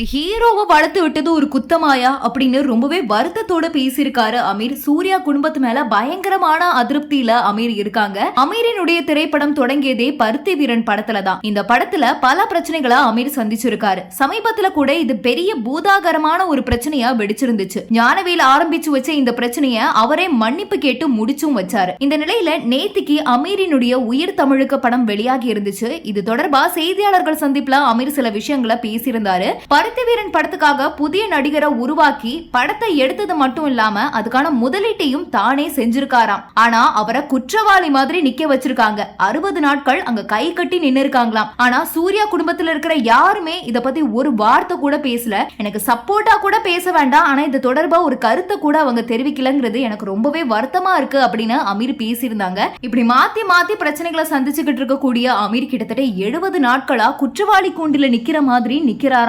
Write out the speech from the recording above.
ஹீரோவை வளர்த்து விட்டது ஒரு குத்தமாயா அப்படின்னு ரொம்பவே வருத்தத்தோட பேசியிருக்காரு அமீர். சூர்யா குடும்பத்து மேல பயங்கரமான அதிருப்தியில அமீர் இருக்காங்க. அமீரினுடைய திரைப்படம் தொடங்கியதே பருத்தி வீரன் படத்துல தான். இந்த படத்துல பல பிரச்சனைகளை அமீர் சந்திச்சிருக்காரு. சமீபத்துல கூட இது பெரிய பூதாகரமான ஒரு பிரச்சனையா வெடிச்சிருந்துச்சு. ஞானவேல் ஆரம்பிச்சு வச்ச இந்த பிரச்சனைய அவரே மன்னிப்பு கேட்டு முடிச்சும் வச்சாரு. இந்த நிலையில நேத்திக்கு அமீரினுடைய உயிர் தமிழுக்கு படம் வெளியாகி இருந்துச்சு. இது தொடர்பா செய்தியாளர்கள் சந்திப்புல அமீர் சில விஷயங்களை பேசியிருந்தாரு. பருத்தி வீரன் படத்துக்காக புதிய நடிகரை உருவாக்கி படத்தை எடுத்தது மட்டும் இல்லாம அதுக்கான முதலீட்டையும் தானே செஞ்சிருக்காராம். ஆனா அவரை குற்றவாளி மாதிரி நிக்க வச்சிருக்காங்க. அறுபது நாட்கள் அங்க கை கட்டி நின்னு இருக்காங்களாம். ஆனா சூர்யா குடும்பத்துல இருக்கிற யாருமே இத பத்தி ஒரு வார்த்தை கூட பேசல. எனக்கு சப்போர்ட்டா கூட பேச வேண்டாம். ஆனா இது தொடர்பா ஒரு கருத்தை கூட அவங்க தெரிவிக்கலங்கிறது எனக்கு ரொம்பவே வருத்தமா இருக்கு அப்படின்னு அமீர் பேசியிருந்தாங்க. இப்படி மாத்தி மாத்தி பிரச்சனைகளை சந்திச்சுக்கிட்டு இருக்கக்கூடிய அமீர் கிட்டத்தட்ட எழுபது நாட்களா குற்றவாளி கூண்டில நிக்கிற மாதிரி நிக்கிறாராம்.